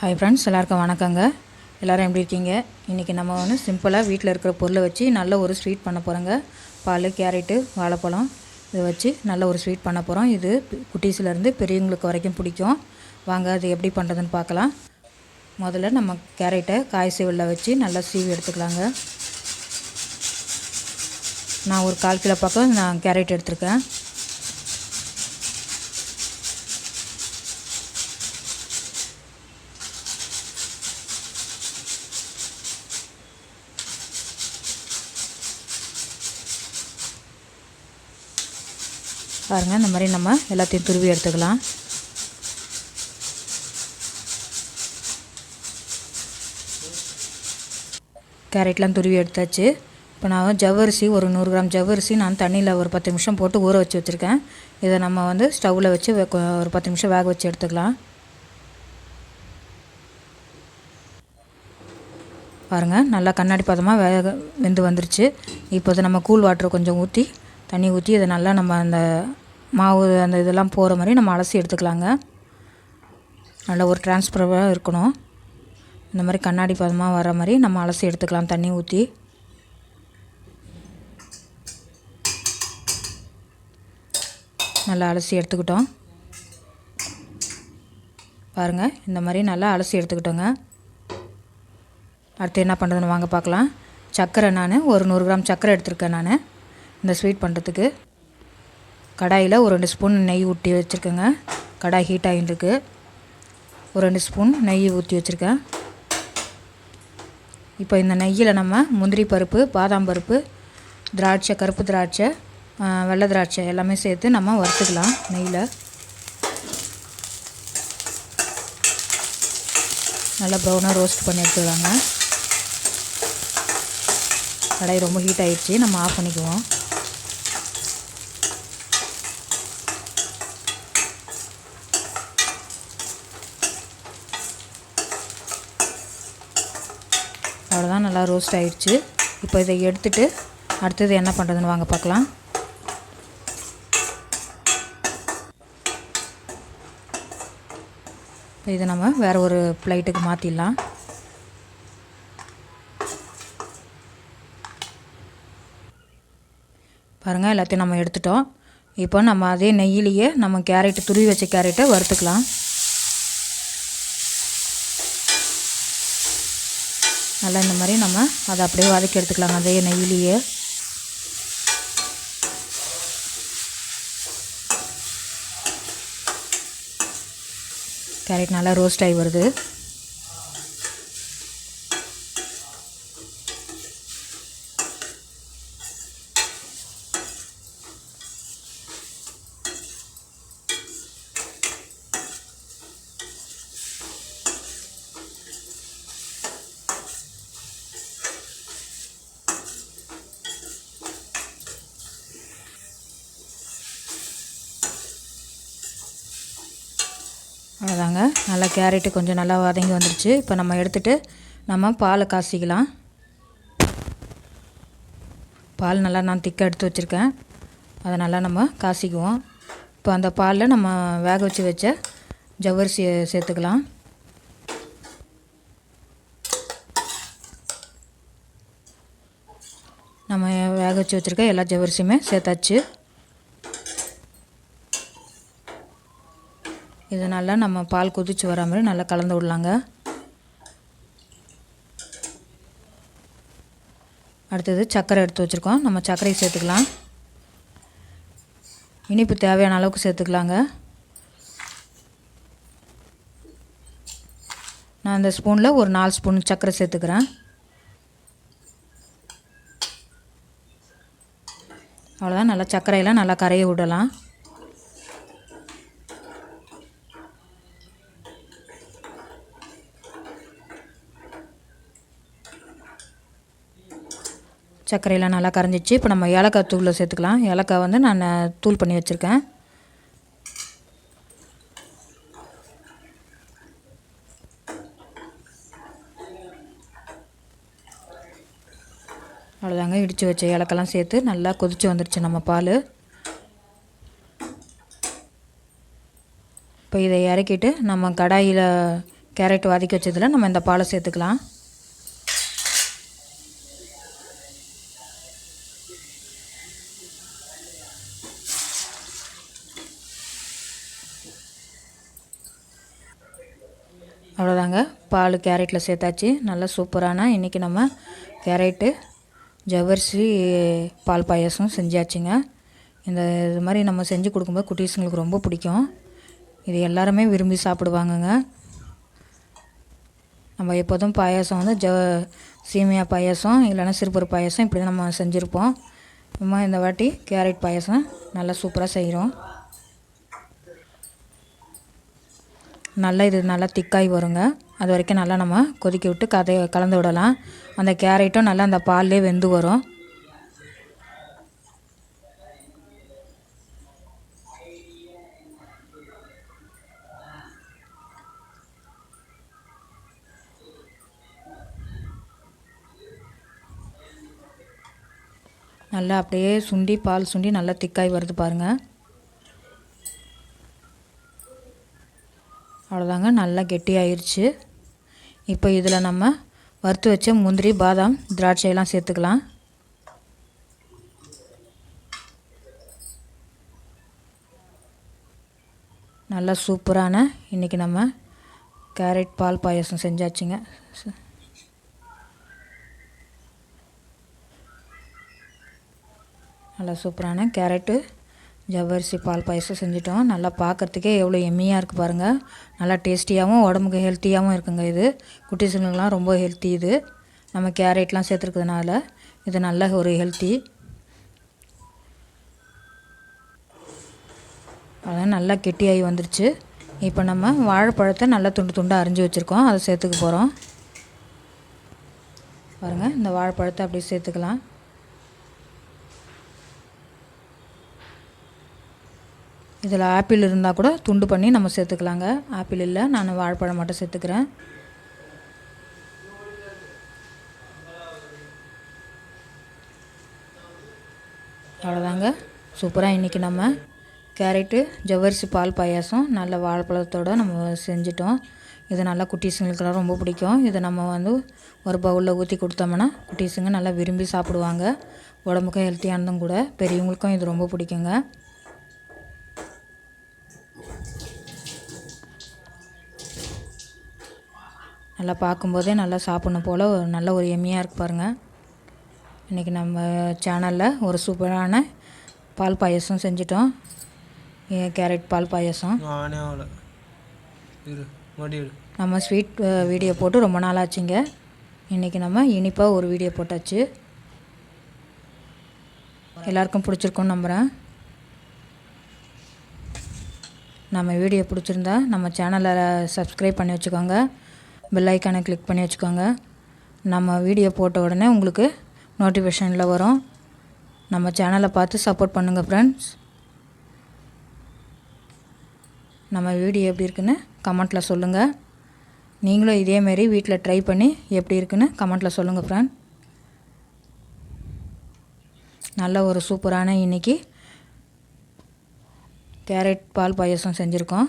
Hi friends எல்லாருக்கும் வணக்கங்க. எல்லோரும் எப்படி இருக்கீங்க? இன்றைக்கி நம்ம வந்து சிம்பிளாக வீட்டில் இருக்கிற பொருளை வச்சு நல்ல ஒரு ஸ்வீட் பண்ண போகிறோங்க பால் கேரட்டு வாழைப்பழம் இதை வச்சு நல்ல ஒரு ஸ்வீட் பண்ண போகிறோம் இது குட்டீஸ்லேருந்து பெரியவங்களுக்கு வரைக்கும் பிடிக்கும். வாங்க அது எப்படி பண்ணுறதுன்னு பார்க்கலாம். முதல்ல நம்ம கேரட்டை காய் சீவலில் வச்சு நல்லா சீவி எடுத்துக்கலாங்க. நான் ஒரு கால் கிலோ பக்கம் நான் கேரட் எடுத்திருக்கேன். பாருங்கள் இந்த மாதிரி நம்ம எல்லாத்தையும் துருவி எடுத்துக்கலாம். கேரட்லாம் துருவி எடுத்தாச்சு. இப்போ நான் ஜவ்வரிசி ஒரு நூறு கிராம் ஜவ்வரிசி நான் தண்ணியில் ஒரு பத்து நிமிஷம் போட்டு ஊற வச்சு வச்சுருக்கேன். இதை நம்ம வந்து ஸ்டவ்வில் வச்சு ஒரு பத்து நிமிஷம் வேக வச்சு எடுத்துக்கலாம். பாருங்கள் நல்லா கண்ணாடி பதமாக வேக வெந்து வந்துருச்சு. இப்போ நம்ம கூல் வாட்டர் கொஞ்சம் ஊற்றி தண்ணி ஊற்றி இதை நல்லா நம்ம அந்த மாவு அந்த இதெல்லாம் போகிற மாதிரி நம்ம அலசி எடுத்துக்கலாங்க. நல்ல ஒரு டிரான்ஸ்பரவாக இருக்கணும். இந்த மாதிரி கண்ணாடி பதமாக வர மாதிரி நம்ம அலசி எடுத்துக்கலாம் தண்ணி ஊற்றி நல்லா அலசி எடுத்துக்கிட்டோம். பாருங்கள் இந்த மாதிரி நல்லா அலசி எடுத்துக்கிட்டோங்க. அடுத்து என்ன பண்ணுறதுன்னு வாங்க பார்க்கலாம். சர்க்கரை நான் ஒரு நூறு கிராம் சர்க்கரை எடுத்திருக்கேன் நான். இந்த ஸ்வீட் பண்ணுறதுக்கு கடாயில் ஒரு ரெண்டு ஸ்பூன் நெய் ஊற்றி வச்சுருக்கேங்க. கடாய் ஹீட் ஆகிட்டுருக்கு ஒரு ரெண்டு ஸ்பூன் நெய் ஊற்றி வச்சுருக்கேன். இப்போ இந்த நெய்யில் நம்ம முந்திரி பருப்பு பாதாம் பருப்பு திராட்சை கருப்பு திராட்சை வெள்ளை திராட்சை எல்லாமே சேர்த்து நம்ம வறுத்துக்கலாம் நெய்யில். நல்லா ப்ரௌனாக ரோஸ்ட் பண்ணி எடுத்துக்கலாங்க. கடாய் ரொம்ப ஹீட் ஆகிடுச்சி நம்ம ஆஃப் பண்ணிக்குவோம். அவ்வளோதான் நல்லா ரோஸ்ட் ஆகிடுச்சு இப்போ இதை எடுத்துட்டு அடுத்தது என்ன பண்ணுறதுன்னு வாங்க பார்க்கலாம். இப்போ இதை நம்ம வேறு ஒரு ப்ளைட்டுக்கு மாற்றிடலாம் பாருங்கள் எல்லாத்தையும் நம்ம எடுத்துட்டோம். இப்போ நம்ம அதே நெய்யிலேயே நம்ம கேரட்டு துருவி வச்ச கேரட்டை வறுத்துக்கலாம். நல்லா இந்த மாதிரி நம்ம அதை அப்படியே வதக்கி எடுத்துக்கலாம் அதே நெய்யிலேயே. கேரட் நல்லா ரோஸ்ட் ஆகி வருது. அவ்வளோதாங்க. நல்லா கேரட்டு கொஞ்சம் நல்லா வதங்கி வந்துடுச்சு இப்போ நம்ம எடுத்துகிட்டு நம்ம பாலை காசிக்கலாம். பால் நல்லா நான் திக்காக எடுத்து வச்சுருக்கேன். அதை நல்லா நம்ம காசிக்குவோம். இப்போ அந்த பாலில் நம்ம வேக வச்சு வச்ச ஜவ்வரிசியை சேர்த்துக்கலாம். நம்ம வேக வச்சு வச்சுருக்க எல்லா ஜவ்வரிசியுமே சேர்த்தாச்சு. இதனால் நல்லா நம்ம பால் கொதிச்சு வர மாதிரி நல்லா கலந்து விடலாங்க. அடுத்தது சர்க்கரை எடுத்து வச்சுருக்கோம். நம்ம சர்க்கரையை சேர்த்துக்கலாம். இனிப்பு தேவையான அளவுக்கு சேர்த்துக்கலாங்க. நான் அந்த ஸ்பூனில் ஒரு நாலு ஸ்பூன் சர்க்கரை சேர்த்துக்கிறேன். அவ்வளோதான் நல்லா சர்க்கரையெல்லாம் நல்லா கரைய விடலாம். சர்க்கரையெல்லாம் நல்லா கரைஞ்சிச்சு. இப்போ நம்ம ஏலக்காய் தூளில் சேர்த்துக்கலாம். ஏலக்காய் வந்து நான் தூள் பண்ணி வச்சுருக்கேன். அவ்வளோதாங்க. இடித்து வச்ச ஏலக்கெல்லாம் சேர்த்து நல்லா கொதித்து வந்துடுச்சு நம்ம பால். இப்போ இதை இறக்கிட்டு நம்ம கடாயில் கேரட் வதக்கி வச்சதில் நம்ம இந்த பாலை சேர்த்துக்கலாம் அவ்வளோதாங்க பால் கேரட்டில் சேர்த்தாச்சு. நல்லா சூப்பரான இன்றைக்கி நம்ம கேரட்டு ஜவ்வரிசி பால் பாயாசம் செஞ்சாச்சுங்க. இந்த இது மாதிரி நம்ம செஞ்சு கொடுக்கும்போது குட்டீஸுங்களுக்கு ரொம்ப பிடிக்கும். இது எல்லாருமே விரும்பி சாப்பிடுவாங்கங்க. நம்ம எப்போதும் பாயாசம் வந்து ஜ சீமியா பாயாசம் இல்லைன்னா சிறுபருப்பு பாயாசம் இப்படி தான் நம்ம செஞ்சுருப்போம். நம்ம இந்த வாட்டி கேரட் பாயாசம் நல்லா சூப்பராக செய்கிறோம் நல்லா இது நல்லா திக்காய் வருங்க. அது வரைக்கும் நல்லா நம்ம கொதிக்க விட்டு கதை கலந்து விடலாம். அந்த கேரட்டும் நல்லா அந்த பால்லே வெந்து வரும். நல்லா அப்படியே சுண்டி பால் சுண்டி நல்லா திக்காய் வருது பாருங்கள் அவ்வளோதாங்க நல்லா கெட்டியாயிருச்சு. இப்போ இதில் நம்ம வறுத்து வச்ச முந்திரி பாதாம் திராட்சையெல்லாம் சேர்த்துக்கலாம். நல்லா சூப்பரான இன்றைக்கி நம்ம கேரட் பால் பாயசம் செஞ்சாச்சுங்க. நல்லா சூப்பரான கேரட்டு ஜவ்வரிசி பால் பாயசம் செஞ்சிட்டோம். நல்லா பார்க்குறதுக்கே எவ்வளோ எம்மியாக இருக்குது பாருங்கள் நல்லா டேஸ்டியாகவும் உடம்புக்கு ஹெல்த்தியாகவும் இருக்குங்க இது. குட்டீஸுங்களுக்குலாம் ரொம்ப ஹெல்த்தி இது. நம்ம கேரட்லாம் சேர்த்துருக்கிறதுனால இது நல்ல ஒரு ஹெல்த்தி. அதெல்லாம் நல்லா கெட்டியாகி வந்துருச்சு. இப்போ நம்ம வாழைப்பழத்தை நல்லா துண்டு துண்டாக அரிஞ்சு வச்சுருக்கோம். அதை சேர்த்துக்க போகிறோம் பாருங்கள் இந்த வாழைப்பழத்தை அப்படியே சேர்த்துக்கலாம். இதில் ஆப்பிள் இருந்தால் கூட துண்டு பண்ணி நம்ம சேர்த்துக்கலாங்க. ஆப்பிள் இல்லை நான் வாழைப்பழம் மட்டும் சேர்த்துக்கிறேன். அவ்வளோதாங்க. சூப்பராக இன்றைக்கி நம்ம கேரட்டு ஜவ்வரிசி பால் பாயாசம் நல்ல வாழைப்பழத்தோடு நம்ம செஞ்சிட்டோம். இது நல்லா குட்டீஸுங்களுக்கெல்லாம் ரொம்ப பிடிக்கும். இதை நம்ம வந்து ஒரு பவுலில் ஊற்றி கொடுத்தோம்னா குட்டீஸுங்க நல்லா விரும்பி சாப்பிடுவாங்க. உடம்புக்கும் ஹெல்த்தியானதும் கூட. பெரியவங்களுக்கும் இது ரொம்ப பிடிக்குங்க. நல்லா பார்க்கும்போதே நல்லா சாப்பிட்ணும் போல். ஒரு நல்ல ஒரு எம்மியாக இருக்கு பாருங்கள் இன்றைக்கி நம்ம சேனலில் ஒரு சூப்பரான பால் பாயசம் செஞ்சிட்டோம். கேரட் பால் பாயசம். நம்ம ஸ்வீட் வீடியோ போட்டு ரொம்ப நாள் ஆச்சுங்க. இன்றைக்கி நம்ம இனிப்பாக ஒரு வீடியோ போட்டாச்சு. எல்லாருக்கும் பிடிச்சிருக்கும்னு நம்புகிறேன் நம்ம வீடியோ பிடிச்சிருந்தா நம்ம சேனலை சப்ஸ்கிரைப் பண்ணி வச்சுக்கோங்க. பெல் ஐக்கானை கிளிக் பண்ணி வச்சுக்கோங்க. நம்ம வீடியோ போட்ட உடனே உங்களுக்கு நோட்டிஃபிகேஷனில் வரும். நம்ம சேனலை பார்த்து சப்போர்ட் பண்ணுங்கள் ஃப்ரெண்ட்ஸ் நம்ம வீடியோ எப்படி இருக்குன்னு கமெண்ட்டில் சொல்லுங்கள் நீங்களும் இதேமாரி வீட்டில் ட்ரை பண்ணி எப்படி இருக்குன்னு கமெண்ட்டில் சொல்லுங்கள் ஃப்ரெண்ட் நல்ல ஒரு சூப்பரான இன்றைக்கி கேரட் பால் பாயசம் செஞ்சுருக்கோம்.